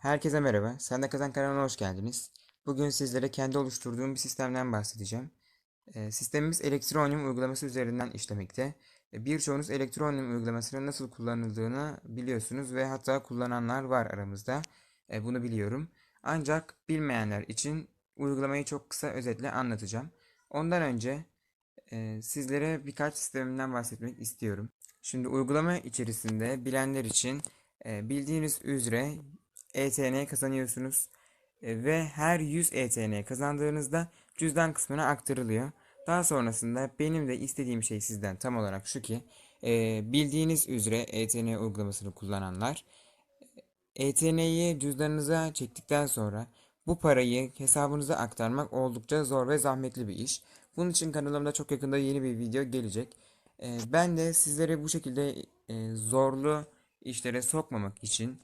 Herkese merhaba. Sen de Kazan kanalına hoş geldiniz. Bugün sizlere kendi oluşturduğum bir sistemden bahsedeceğim. Ee, sistemimiz Electronium uygulaması üzerinden işlemekte. Ee, Birçoğunuz Electronium uygulamasının nasıl kullanıldığını biliyorsunuz ve hatta kullananlar var aramızda. Ee, bunu biliyorum. Ancak bilmeyenler için uygulamayı çok kısa özetle anlatacağım. Ondan önce e, sizlere birkaç sistemimden bahsetmek istiyorum. Şimdi uygulama içerisinde bilenler için e, bildiğiniz üzere ETN kazanıyorsunuz E, ve her 100 ETN kazandığınızda cüzdan kısmına aktarılıyor. Daha sonrasında benim de istediğim şey sizden tam olarak şu ki e, bildiğiniz üzere ETN uygulamasını kullananlar ETN'yi cüzdanınıza çektikten sonra bu parayı hesabınıza aktarmak oldukça zor ve zahmetli bir iş. Bunun için kanalımda çok yakında yeni bir video gelecek. Ee, ben de sizlere bu şekilde e, zorlu işlere sokmamak için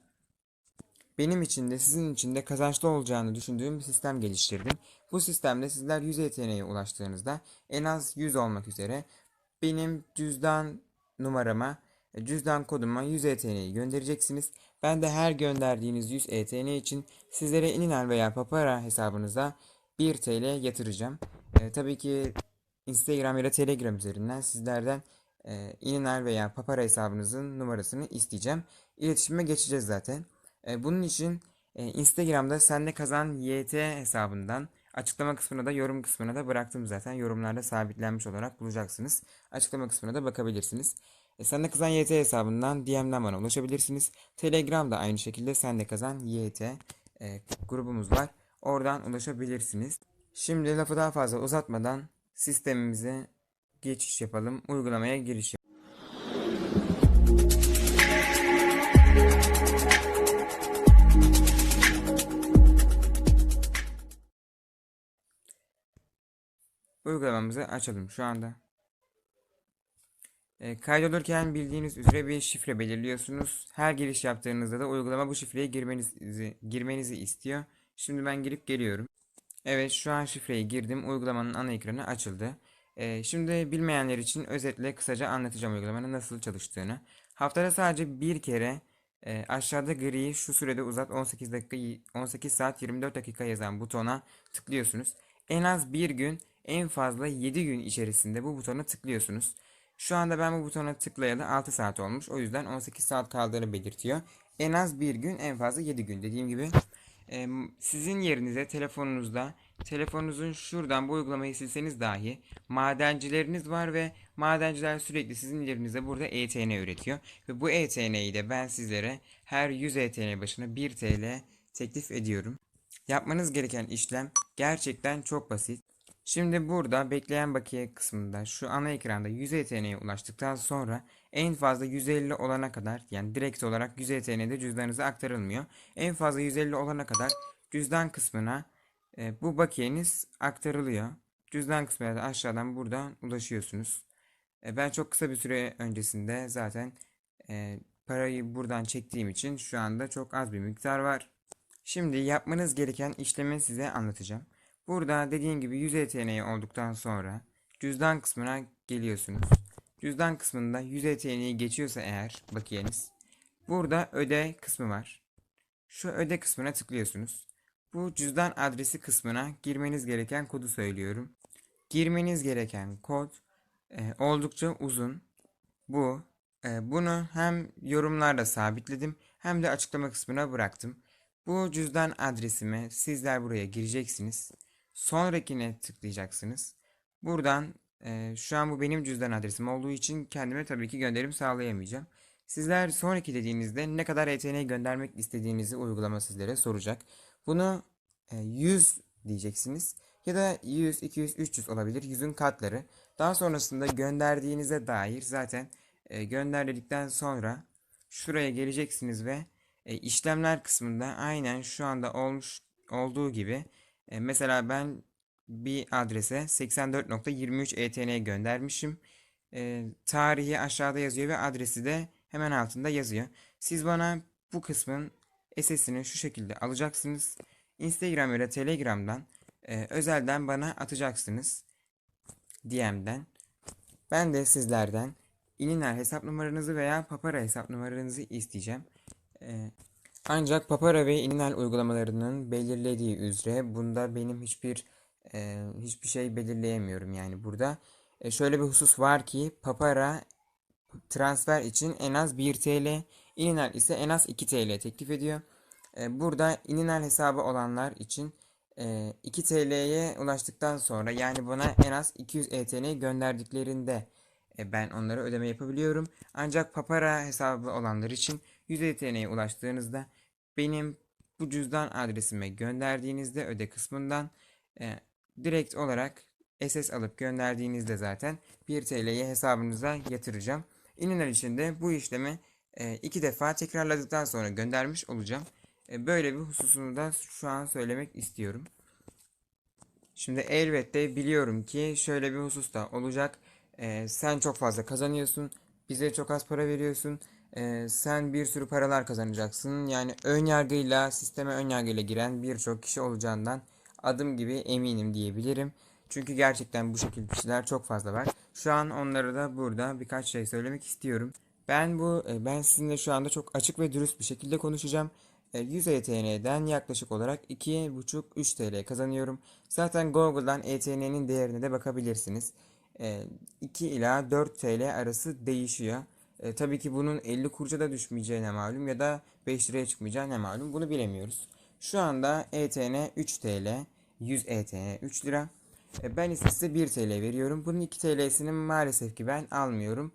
benim için de sizin için de kazançlı olacağını düşündüğüm bir sistem geliştirdim. Bu sistemde sizler 100 ETN'ye ulaştığınızda en az 100 olmak üzere benim cüzdan numarama, cüzdan koduma 100 ETN'yi göndereceksiniz. Ben de her gönderdiğiniz 100 ETN için sizlere Ininal veya Papara hesabınıza 1 TL yatıracağım. E, tabii ki Instagram ya da Telegram üzerinden sizlerden e, Ininal veya Papara hesabınızın numarasını isteyeceğim. İletişime geçeceğiz zaten. E, bunun için e, Instagram'da Sende Kazan YT hesabından açıklama kısmına da yorum kısmına da bıraktım zaten. Yorumlarda sabitlenmiş olarak bulacaksınız. Açıklama kısmına da bakabilirsiniz. E, Sende Kazan YT hesabından DM'den bana ulaşabilirsiniz. Telegram'da aynı şekilde Sende Kazan YT e, grubumuz var. Oradan ulaşabilirsiniz. Şimdi lafı daha fazla uzatmadan sistemimize geçiş yapalım. Uygulamaya giriş yapalım. Uygulamamızı açalım şu anda. E, kaydolurken bildiğiniz üzere bir şifre belirliyorsunuz. Her giriş yaptığınızda da uygulama bu şifreyi girmenizi, girmenizi istiyor. Şimdi ben girip geliyorum. Evet şu an şifreyi girdim. Uygulamanın ana ekranı açıldı. E, şimdi bilmeyenler için özetle kısaca anlatacağım uygulamanın nasıl çalıştığını. Haftada sadece bir kere e, aşağıda gri şu sürede uzat 18 dakika 18 saat 24 dakika yazan butona tıklıyorsunuz. En az bir gün en fazla 7 gün içerisinde bu butona tıklıyorsunuz. Şu anda ben bu butona tıklayalı 6 saat olmuş. O yüzden 18 saat kaldığını belirtiyor. En az bir gün en fazla 7 gün dediğim gibi. e, sizin yerinize telefonunuzda telefonunuzun şuradan bu uygulamayı silseniz dahi madencileriniz var ve madenciler sürekli sizin yerinize burada ETN üretiyor. Ve bu ETN'yi de ben sizlere her 100 ETN başına 1 TL teklif ediyorum. Yapmanız gereken işlem gerçekten çok basit. Şimdi burada bekleyen bakiye kısmında şu ana ekranda 100 ETN'ye ulaştıktan sonra en fazla 150 olana kadar yani direkt olarak 100 ETN'de cüzdanınıza aktarılmıyor. En fazla 150 olana kadar cüzdan kısmına e, bu bakiyeniz aktarılıyor. Cüzdan kısmına da aşağıdan buradan ulaşıyorsunuz. E, ben çok kısa bir süre öncesinde zaten e, parayı buradan çektiğim için şu anda çok az bir miktar var. Şimdi yapmanız gereken işlemi size anlatacağım. Burada dediğim gibi 100 ETN olduktan sonra cüzdan kısmına geliyorsunuz. Cüzdan kısmında 100 ETN'yi geçiyorsa eğer bakiyeniz burada öde kısmı var. Şu öde kısmına tıklıyorsunuz. Bu cüzdan adresi kısmına girmeniz gereken kodu söylüyorum. Girmeniz gereken kod e, oldukça uzun. Bu e, bunu hem yorumlarda sabitledim hem de açıklama kısmına bıraktım. Bu cüzdan adresime sizler buraya gireceksiniz. Sonrakine tıklayacaksınız. Buradan e, şu an bu benim cüzdan adresim olduğu için kendime tabii ki gönderim sağlayamayacağım. Sizler sonraki dediğinizde ne kadar ETN göndermek istediğinizi uygulama sizlere soracak. Bunu e, 100 diyeceksiniz ya da 100, 200, 300 olabilir. 100'ün katları. Daha sonrasında gönderdiğinize dair zaten e, gönderdikten sonra şuraya geleceksiniz ve e, işlemler kısmında aynen şu anda olmuş olduğu gibi e, mesela ben bir adrese 84.23 ETN göndermişim. E, tarihi aşağıda yazıyor ve adresi de hemen altında yazıyor. Siz bana bu kısmın SS'ini şu şekilde alacaksınız. Instagram ya da Telegram'dan e, özelden bana atacaksınız. DM'den. Ben de sizlerden Ininal hesap numaranızı veya Papara hesap numaranızı isteyeceğim. E, Ancak Papara ve Inal uygulamalarının belirlediği üzere bunda benim hiçbir e, hiçbir şey belirleyemiyorum yani burada. E, şöyle bir husus var ki Papara transfer için en az 1 TL, Ininal ise en az 2 TL teklif ediyor. E, burada Ininal hesabı olanlar için e, 2 TL'ye ulaştıktan sonra yani bana en az 200 ETN gönderdiklerinde e, ben onlara ödeme yapabiliyorum. Ancak Papara hesabı olanlar için 100 ETN'ye ulaştığınızda benim bu cüzdan adresime gönderdiğinizde öde kısmından e, direkt olarak SS alıp gönderdiğinizde zaten 1 TL'ye hesabınıza yatıracağım. İninal için de bu işlemi e, iki defa tekrarladıktan sonra göndermiş olacağım. E, böyle bir hususunu da şu an söylemek istiyorum. Şimdi elbette biliyorum ki şöyle bir husus da olacak. E, sen çok fazla kazanıyorsun. Bize çok az para veriyorsun. E, sen bir sürü paralar kazanacaksın. Yani ön yargıyla, sisteme ön yargıyla giren birçok kişi olacağından adım gibi eminim diyebilirim. Çünkü gerçekten bu şekilde kişiler çok fazla var. Şu an onlara da burada birkaç şey söylemek istiyorum. Ben bu e, ben sizinle şu anda çok açık ve dürüst bir şekilde konuşacağım. E, 100 ETN'den yaklaşık olarak 2,5-3 TL kazanıyorum. Zaten Google'dan ETN'nin değerine de bakabilirsiniz. E, 2 ila 4 TL arası değişiyor. E, tabii ki bunun 50 kuruşa da düşmeyeceğine malum ya da 5 liraya çıkmayacağına malum. Bunu bilemiyoruz. Şu anda ETN 3 TL, 100 ETN 3 lira. E, ben ise size 1 TL veriyorum. Bunun 2 TL'sini maalesef ki ben almıyorum.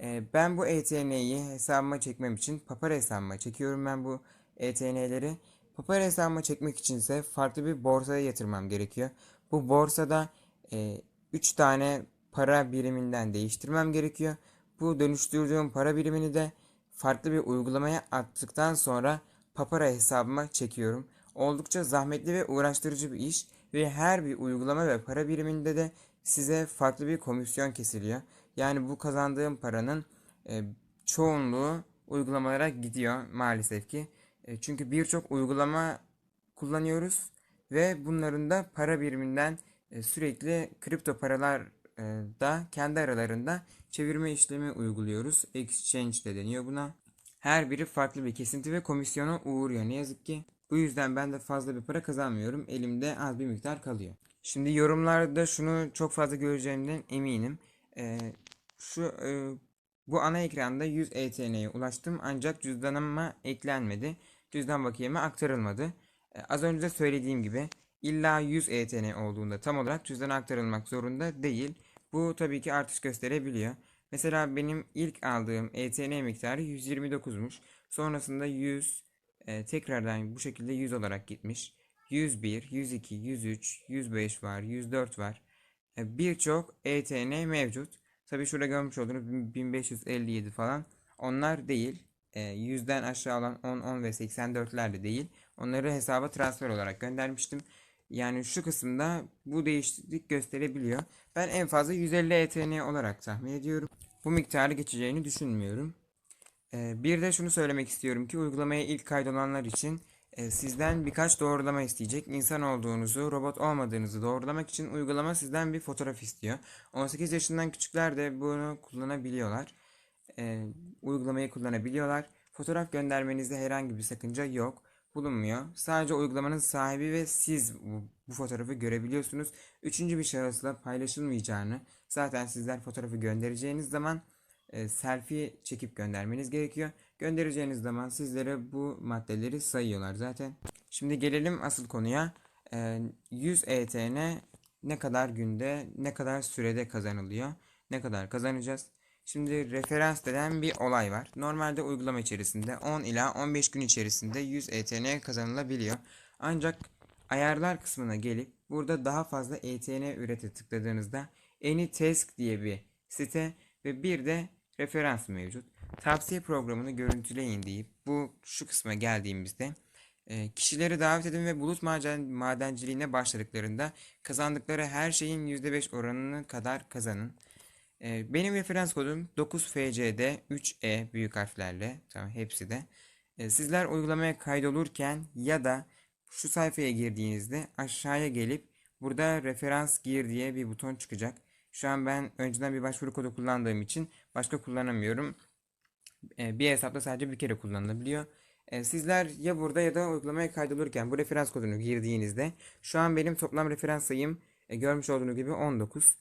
E, ben bu ETN'yi hesabıma çekmem için Papara hesabıma çekiyorum ben bu ETN'leri. Papara hesabıma çekmek içinse farklı bir borsaya yatırmam gerekiyor. Bu borsada e, 3 tane para biriminden değiştirmem gerekiyor. Bu dönüştürdüğüm para birimini de farklı bir uygulamaya attıktan sonra Papara hesabıma çekiyorum. Oldukça zahmetli ve uğraştırıcı bir iş ve her bir uygulama ve para biriminde de size farklı bir komisyon kesiliyor. Yani bu kazandığım paranın e, çoğunluğu uygulamalara gidiyor maalesef ki. E, çünkü birçok uygulama kullanıyoruz ve bunların da para biriminden e, sürekli kripto paralar da kendi aralarında çevirme işlemi uyguluyoruz. Exchange de deniyor buna. Her biri farklı bir kesinti ve komisyona uğruyor ne yazık ki. Bu yüzden ben de fazla bir para kazanmıyorum. Elimde az bir miktar kalıyor. Şimdi yorumlarda şunu çok fazla göreceğimden eminim. Ee, şu e, bu ana ekranda 100 ETN'ye ulaştım ancak cüzdanıma eklenmedi. Cüzdan bakiyeme aktarılmadı. Ee, az önce de söylediğim gibi illa 100 ETN olduğunda tam olarak cüzdana aktarılmak zorunda değil. Bu tabii ki artış gösterebiliyor. Mesela benim ilk aldığım ETN miktarı 129'muş. Sonrasında 100 e, tekrardan bu şekilde 100 olarak gitmiş. 101, 102, 103, 105 var, 104 var. E, Birçok ETN mevcut. Tabii şurada görmüş olduğunuz 1557 falan. Onlar değil. E, 100'den aşağı olan 10, 10 ve 84'ler de değil. Onları hesaba transfer olarak göndermiştim. Yani şu kısımda bu değişiklik gösterebiliyor. Ben en fazla 150 ETN olarak tahmin ediyorum. Bu miktarı geçeceğini düşünmüyorum. Ee, bir de şunu söylemek istiyorum ki uygulamaya ilk kaydolanlar için e, sizden birkaç doğrulama isteyecek. İnsan olduğunuzu, robot olmadığınızı doğrulamak için uygulama sizden bir fotoğraf istiyor. 18 yaşından küçükler de bunu kullanabiliyorlar. Ee, uygulamayı kullanabiliyorlar. Fotoğraf göndermenizde herhangi bir sakınca yok bulunmuyor. Sadece uygulamanın sahibi ve siz bu, bu fotoğrafı görebiliyorsunuz. Üçüncü bir şahısla paylaşılmayacağını zaten sizler fotoğrafı göndereceğiniz zaman e, selfie çekip göndermeniz gerekiyor. Göndereceğiniz zaman sizlere bu maddeleri sayıyorlar zaten. Şimdi gelelim asıl konuya. E, 100 ETN ne kadar günde, ne kadar sürede kazanılıyor? Ne kadar kazanacağız? Şimdi referans denen bir olay var. Normalde uygulama içerisinde 10 ila 15 gün içerisinde 100 ETN kazanılabiliyor. Ancak ayarlar kısmına gelip burada daha fazla ETN ürete tıkladığınızda AnyTask diye bir site ve bir de referans mevcut. Tavsiye programını görüntüleyin deyip bu şu kısma geldiğimizde e, kişileri davet edin ve bulut maden, madenciliğine başladıklarında kazandıkları her şeyin %5 oranını kadar kazanın. E, benim referans kodum 9FCD 3E büyük harflerle. Tamam hepsi de. E, sizler uygulamaya kaydolurken ya da şu sayfaya girdiğinizde aşağıya gelip burada referans gir diye bir buton çıkacak. Şu an ben önceden bir başvuru kodu kullandığım için başka kullanamıyorum. E, bir hesapta sadece bir kere kullanılabiliyor. E, sizler ya burada ya da uygulamaya kaydolurken bu referans kodunu girdiğinizde şu an benim toplam referans sayım e, görmüş olduğunuz gibi 19.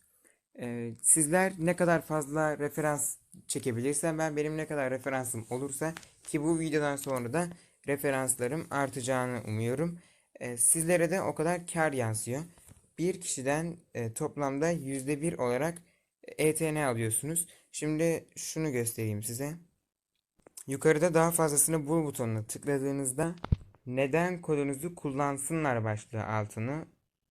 E, sizler ne kadar fazla referans çekebilirsem ben benim ne kadar referansım olursa ki bu videodan sonra da referanslarım artacağını umuyorum. E, sizlere de o kadar kar yansıyor. Bir kişiden e, toplamda %1 olarak ETN alıyorsunuz. Şimdi şunu göstereyim size. Yukarıda daha fazlasını bul butonuna tıkladığınızda neden kodunuzu kullansınlar başlığı altını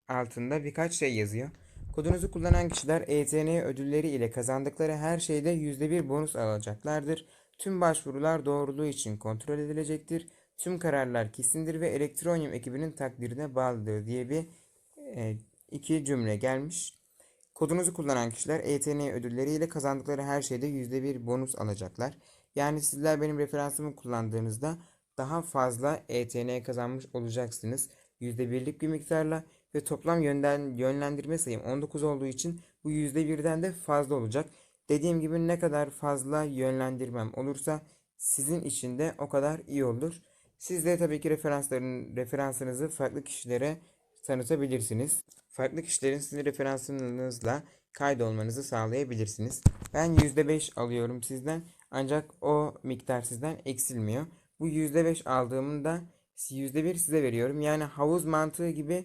altında birkaç şey yazıyor. Kodunuzu kullanan kişiler ETN ödülleri ile kazandıkları her şeyde %1 bonus alacaklardır. Tüm başvurular doğruluğu için kontrol edilecektir. Tüm kararlar kesindir ve Elektronium ekibinin takdirine bağlıdır diye bir e, iki cümle gelmiş. Kodunuzu kullanan kişiler ETN ödülleri ile kazandıkları her şeyde %1 bonus alacaklar. Yani sizler benim referansımı kullandığınızda daha fazla ETN kazanmış olacaksınız. %1'lik bir miktarla ve toplam yönden yönlendirme sayım 19 olduğu için bu %1'den de fazla olacak. Dediğim gibi ne kadar fazla yönlendirmem olursa sizin için de o kadar iyi olur. Siz de tabii ki referansların referansınızı farklı kişilere tanıtabilirsiniz. Farklı kişilerin sizin referansınızla kaydolmanızı sağlayabilirsiniz. Ben %5 alıyorum sizden ancak o miktar sizden eksilmiyor. Bu %5 aldığımda %1 size veriyorum. Yani havuz mantığı gibi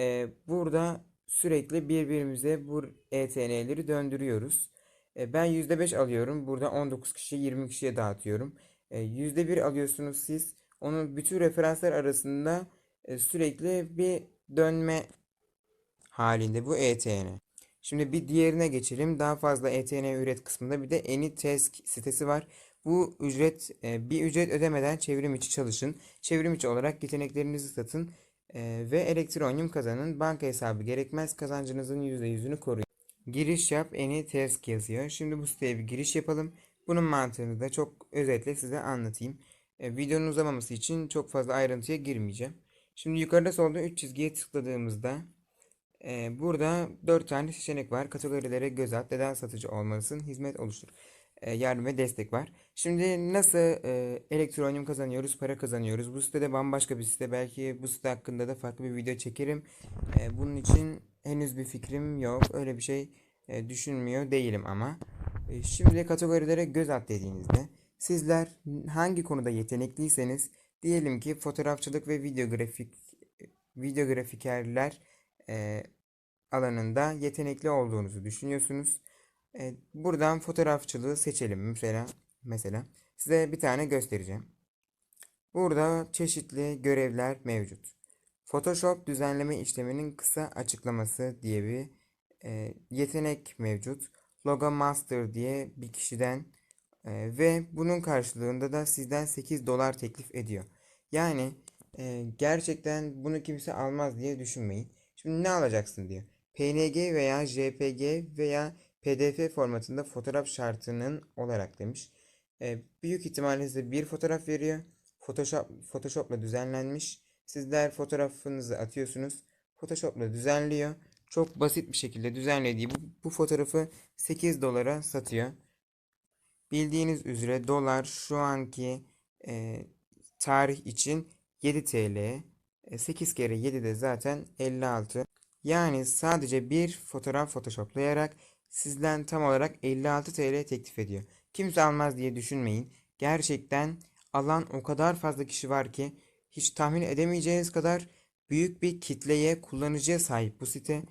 e, burada sürekli birbirimize bu ETN'leri döndürüyoruz. E, ben %5 alıyorum. Burada 19 kişi 20 kişiye dağıtıyorum. E, %1 alıyorsunuz siz. Onun bütün referanslar arasında e, sürekli bir dönme halinde bu ETN. Şimdi bir diğerine geçelim. Daha fazla ETN üret kısmında bir de AnyTask sitesi var. Bu ücret bir ücret ödemeden çevrim içi çalışın. Çevrim içi olarak yeteneklerinizi satın e, ve elektronyum kazanın. Banka hesabı gerekmez. Kazancınızın %100'ünü koruyun. Giriş yap AnyTask yazıyor. Şimdi bu siteye bir giriş yapalım. Bunun mantığını da çok özetle size anlatayım. E, videonun uzamaması için çok fazla ayrıntıya girmeyeceğim. Şimdi yukarıda solda 3 çizgiye tıkladığımızda ee, burada 4 tane seçenek var. Kategorilere göz at. Neden satıcı olmalısın? Hizmet oluştur. Ee, yardım ve destek var. Şimdi nasıl e, elektronyum kazanıyoruz, para kazanıyoruz? Bu sitede bambaşka bir site. Belki bu site hakkında da farklı bir video çekerim. Ee, bunun için henüz bir fikrim yok. Öyle bir şey e, düşünmüyor değilim ama. E, şimdi kategorilere göz at dediğinizde sizler hangi konuda yetenekliyseniz diyelim ki fotoğrafçılık ve video grafik video grafikerler e, alanında yetenekli olduğunuzu düşünüyorsunuz. E, buradan fotoğrafçılığı seçelim mesela. Mesela size bir tane göstereceğim. Burada çeşitli görevler mevcut. Photoshop düzenleme işleminin kısa açıklaması diye bir e, yetenek mevcut. Logo Master diye bir kişiden e, ve bunun karşılığında da sizden 8 dolar teklif ediyor. Yani e, gerçekten bunu kimse almaz diye düşünmeyin. Şimdi ne alacaksın diyor. PNG veya JPG veya PDF formatında fotoğraf şartının olarak demiş. E, büyük ihtimalle size bir fotoğraf veriyor. Photoshop Photoshop'la düzenlenmiş. Sizler fotoğrafınızı atıyorsunuz. Photoshop'la düzenliyor. Çok basit bir şekilde düzenlediği bu, bu fotoğrafı 8 dolara satıyor. Bildiğiniz üzere dolar şu anki e, tarih için 7 TL. 8 kere 7 de zaten 56. Yani sadece bir fotoğraf photoshoplayarak sizden tam olarak 56 TL teklif ediyor. Kimse almaz diye düşünmeyin. Gerçekten alan o kadar fazla kişi var ki hiç tahmin edemeyeceğiniz kadar büyük bir kitleye, kullanıcıya sahip bu site.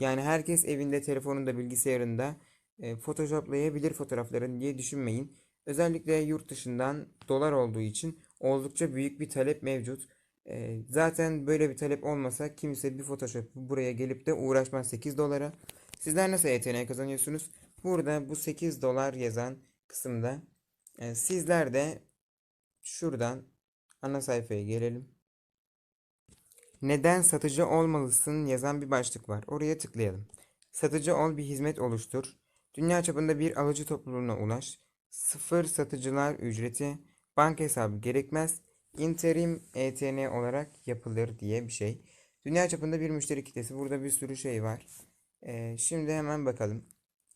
Yani herkes evinde, telefonunda, bilgisayarında e, photoshoplayabilir fotoğraflarını diye düşünmeyin. Özellikle yurt dışından dolar olduğu için oldukça büyük bir talep mevcut. E, zaten böyle bir talep olmasa kimse bir Photoshop buraya gelip de uğraşmaz 8 dolara. Sizler nasıl ETN kazanıyorsunuz? Burada bu 8 dolar yazan kısımda e, sizler de şuradan ana sayfaya gelelim. Neden satıcı olmalısın yazan bir başlık var. Oraya tıklayalım. Satıcı ol bir hizmet oluştur. Dünya çapında bir alıcı topluluğuna ulaş. Sıfır satıcılar ücreti. Banka hesabı gerekmez interim ETN olarak yapılır diye bir şey. Dünya çapında bir müşteri kitlesi. Burada bir sürü şey var. Ee, şimdi hemen bakalım.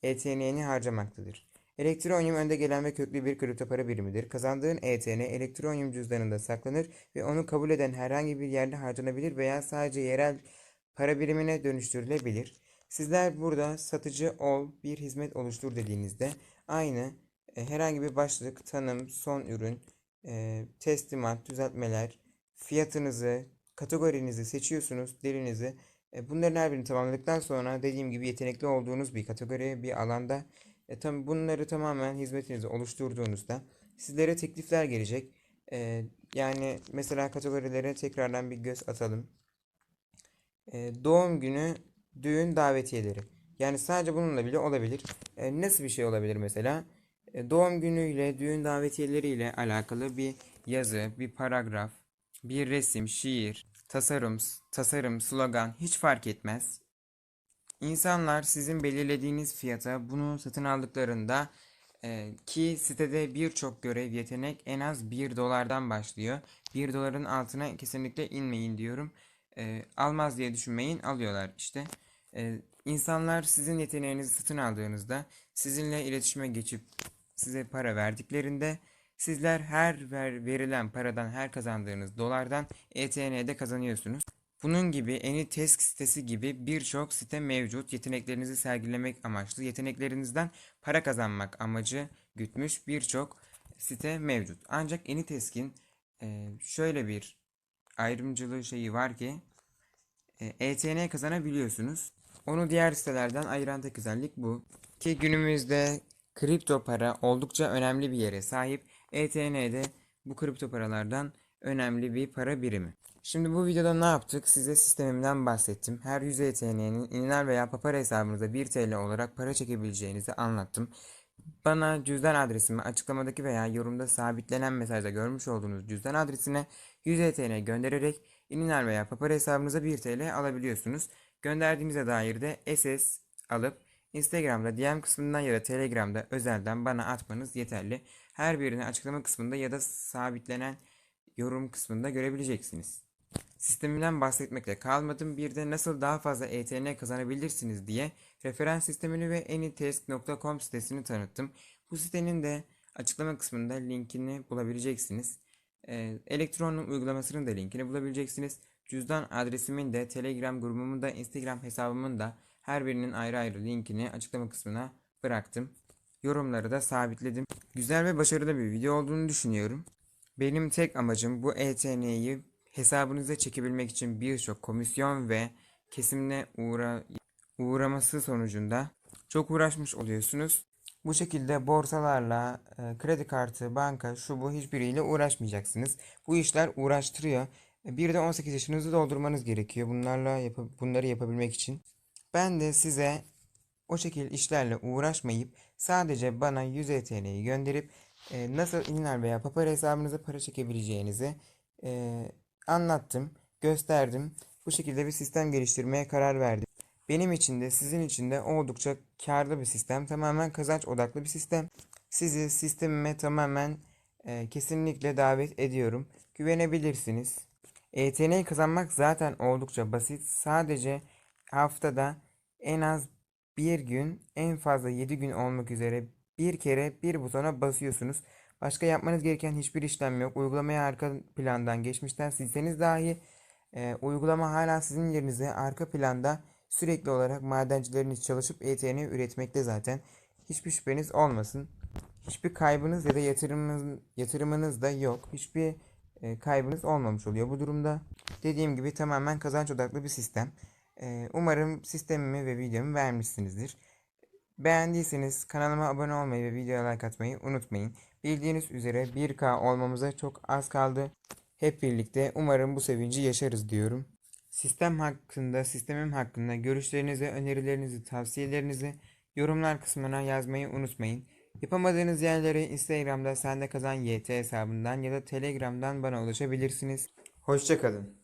ETN'ni harcamaktadır. Elektronyum önde gelen ve köklü bir kripto para birimidir. Kazandığın ETN elektronyum cüzdanında saklanır ve onu kabul eden herhangi bir yerde harcanabilir veya sadece yerel para birimine dönüştürülebilir. Sizler burada satıcı ol, bir hizmet oluştur dediğinizde aynı e, herhangi bir başlık, tanım, son ürün, e, teslimat, düzeltmeler, fiyatınızı, kategorinizi seçiyorsunuz, dilinizi. E, bunların her birini tamamladıktan sonra dediğim gibi yetenekli olduğunuz bir kategori, bir alanda e, tam bunları tamamen hizmetinizi oluşturduğunuzda sizlere teklifler gelecek. E, yani mesela kategorilere tekrardan bir göz atalım. E, doğum günü, düğün davetiyeleri. Yani sadece bununla bile olabilir. E, nasıl bir şey olabilir mesela? E, doğum günüyle, düğün davetiyeleriyle alakalı bir yazı, bir paragraf, bir resim, şiir, tasarım, tasarım, slogan hiç fark etmez. İnsanlar sizin belirlediğiniz fiyata bunu satın aldıklarında e, ki sitede birçok görev yetenek en az 1 dolardan başlıyor. 1 doların altına kesinlikle inmeyin diyorum. E, almaz diye düşünmeyin alıyorlar işte. E, insanlar sizin yeteneğinizi satın aldığınızda sizinle iletişime geçip size para verdiklerinde sizler her ver, verilen paradan her kazandığınız dolardan ETN'de kazanıyorsunuz. Bunun gibi AnyTask sitesi gibi birçok site mevcut. Yeteneklerinizi sergilemek amaçlı, yeteneklerinizden para kazanmak amacı gütmüş birçok site mevcut. Ancak AnyTask'in e, şöyle bir ayrımcılığı şeyi var ki e, ETN kazanabiliyorsunuz. Onu diğer sitelerden ayıran tek özellik bu. Ki günümüzde kripto para oldukça önemli bir yere sahip. ETN'de bu kripto paralardan önemli bir para birimi. Şimdi bu videoda ne yaptık? Size sistemimden bahsettim. Her 100 ETN'nin iniler veya papara hesabınıza 1 TL olarak para çekebileceğinizi anlattım. Bana cüzdan adresimi açıklamadaki veya yorumda sabitlenen mesajda görmüş olduğunuz cüzdan adresine 100 ETN göndererek iniler veya papara hesabınıza 1 TL alabiliyorsunuz. Gönderdiğinize dair de SS alıp Instagram'da DM kısmından ya da Telegram'da özelden bana atmanız yeterli. Her birini açıklama kısmında ya da sabitlenen yorum kısmında görebileceksiniz. Sisteminden bahsetmekle kalmadım. Bir de nasıl daha fazla ETN kazanabilirsiniz diye referans sistemini ve anytask.com sitesini tanıttım. Bu sitenin de açıklama kısmında linkini bulabileceksiniz. Ee, Elektronun uygulamasının da linkini bulabileceksiniz. Cüzdan adresimin de Telegram grubumun da Instagram hesabımın da her birinin ayrı ayrı linkini açıklama kısmına bıraktım. Yorumları da sabitledim. Güzel ve başarılı bir video olduğunu düşünüyorum. Benim tek amacım bu ETN'yi hesabınıza çekebilmek için birçok komisyon ve kesimle uğra uğraması sonucunda çok uğraşmış oluyorsunuz. Bu şekilde borsalarla, e, kredi kartı, banka, şu bu hiçbiriyle uğraşmayacaksınız. Bu işler uğraştırıyor. E, Bir de 18 yaşınızı doldurmanız gerekiyor bunlarla yap bunları yapabilmek için. Ben de size o şekil işlerle uğraşmayıp sadece bana 100 ETL'yi gönderip e, nasıl inler veya papara hesabınıza para çekebileceğinizi e, anlattım, gösterdim. Bu şekilde bir sistem geliştirmeye karar verdim. Benim için de sizin için de oldukça karlı bir sistem. Tamamen kazanç odaklı bir sistem. Sizi sistemime tamamen e, kesinlikle davet ediyorum. Güvenebilirsiniz. ETN'yi kazanmak zaten oldukça basit. Sadece haftada en az bir gün en fazla 7 gün olmak üzere bir kere bir butona basıyorsunuz. Başka yapmanız gereken hiçbir işlem yok. Uygulamaya arka plandan geçmişten silseniz dahi e, uygulama hala sizin yerinize arka planda sürekli olarak madencileriniz çalışıp ETN üretmekte zaten. Hiçbir şüpheniz olmasın. Hiçbir kaybınız ya da yatırımınız, yatırımınız da yok. Hiçbir e, kaybınız olmamış oluyor bu durumda. Dediğim gibi tamamen kazanç odaklı bir sistem. Umarım sistemimi ve videomu beğenmişsinizdir. Beğendiyseniz kanalıma abone olmayı ve videoya like atmayı unutmayın. Bildiğiniz üzere 1K olmamıza çok az kaldı. Hep birlikte umarım bu sevinci yaşarız diyorum. Sistem hakkında, sistemim hakkında görüşlerinizi, önerilerinizi, tavsiyelerinizi yorumlar kısmına yazmayı unutmayın. Yapamadığınız yerlere Instagram'da sende kazan YT hesabından ya da Telegram'dan bana ulaşabilirsiniz. Hoşçakalın.